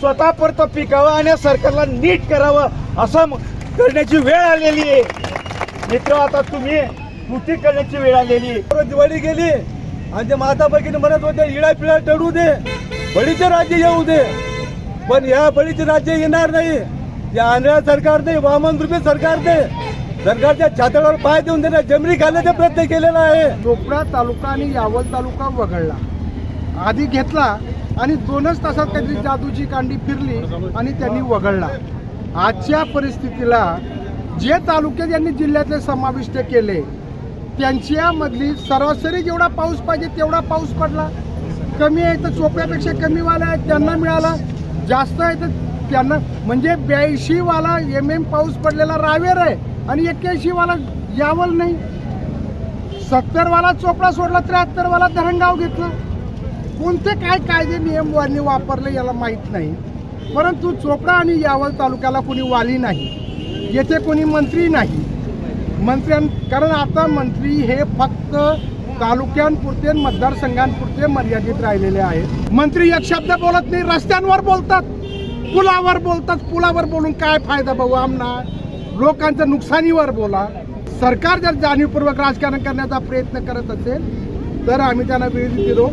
स्वतः परत पिकावं आणि सरकारला नीट करावं असं करण्याची वेळ आलेली आहे. मित्र आता तुम्ही कृती करण्याची वेळ आलेली दिवाळी गेली आणि ते माता भगिनी म्हणत होते इडा पिळा टळू दे बळीचे राज्य येऊ दे. पण या बळीचे राज्य येणार नाही. या आणळा सरकार दे वामन रुपये सरकारने सरकारच्या छातावर पाय देऊन देण्या जमिनी घालण्याचा प्रयत्न केलेला आहे. चोपडा तालुका आणि यावल तालुका वगळला. आधी घेतला आणि दोनच तासात काहीतरी जादूची कांडी फिरली आणि त्यांनी वगळला. आजच्या परिस्थितीला जे तालुके यांनी जिल्ह्यातले समाविष्ट केले त्यांच्यामधली सरासरी जेवढा पाऊस पाहिजे तेवढा पाऊस पडला. कमी आहे तर चोपड्यापेक्षा कमी वाला आहे त्यांना मिळाला. जास्त आहे तर त्यांना म्हणजे ब्याऐंशी वाला एम एम पाऊस पडलेला रावेर आहे आणि एक्क्याऐंशी वाला यावल नाही. सत्तर वाला चोपडा सोडला त्र्याहत्तर वाला धरणगाव घेतलं. कोणते काय कायदे नियम वापरले याला माहीत नाही. परंतु चोपडा आणि यावल तालुक्याला कोणी वाली नाही. येथे कोणी मंत्री नाही. मंत्र्यां कारण आता मंत्री हे फक्त तालुक्यांपुरते मतदारसंघांपुरते मर्यादित राहिलेले आहेत. मंत्री एक शब्द बोलत नाही रस्त्यांवर बोलतात. पुलावर बोलतात. पुलावर बोलून काय फायदा भाऊ आमना? लोकांच्या नुकसानीवर बोला. सरकार जर जाणीवपूर्वक राजकारण करण्याचा प्रयत्न करत असेल तर आम्ही त्यांना विरोध दिलो